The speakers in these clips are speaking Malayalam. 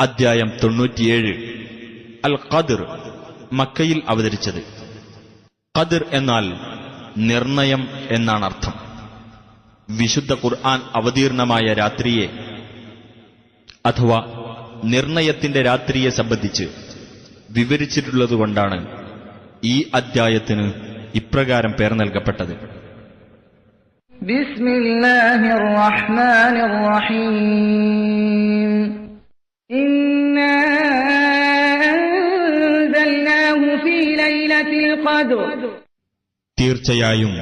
അധ്യായം തൊണ്ണൂറ്റിയേഴ്. അൽ ഖദിർ മക്കയിൽ അവതരിച്ചത്. ഖദിർ എന്നാൽ നിർണയം എന്നാണ് അർത്ഥം. വിശുദ്ധ ഖുർആൻ അവതീർണമായ രാത്രിയെ അഥവാ നിർണയത്തിന്റെ രാത്രിയെ സംബന്ധിച്ച് വിവരിച്ചിട്ടുള്ളതുകൊണ്ടാണ് ഈ അദ്ധ്യായത്തിന് ഇപ്രകാരം പേർ നൽകപ്പെട്ടത്. ബിസ്മില്ലാഹിർ റഹ്മാനിർ റഹീം. തീർച്ചയായും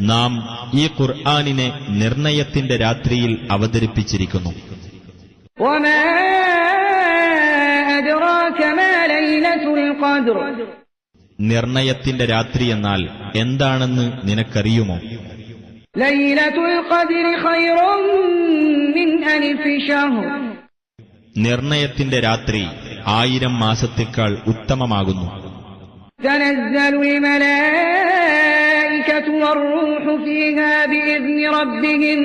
നാം ഈ ഖുർആാനിനെ നിർണയത്തിന്റെ രാത്രിയിൽ അവതരിപ്പിച്ചിരിക്കുന്നു. നിർണയത്തിന്റെ രാത്രി എന്നാൽ എന്താണെന്ന് നിനക്കറിയുമോ? നിർണയത്തിന്റെ രാത്രി ആയിരം മാസത്തേക്കാൾ ഉത്തമമാകുന്നു. تنزل الملائكة والروح فيها بإذن ربهم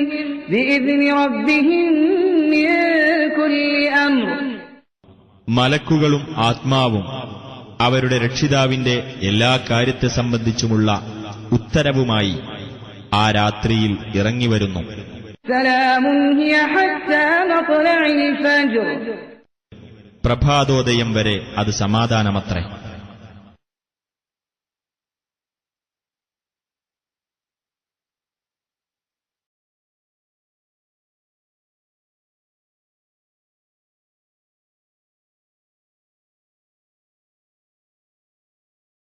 بإذن ربهم من كل أمر മലക്കുകളും ആത്മാവും അവരുടെ രക്ഷിതാവിന്റെ എല്ലാ കാര്യത്തെ സംബന്ധിച്ചുമുള്ള ഉത്തരവുമായി ആ രാത്രിയിൽ ഇറങ്ങിവരുന്നു سلام هي حتى مطلع الفجر പ്രഭാതോദയം വരെ അത് സമാധാനമത്രേ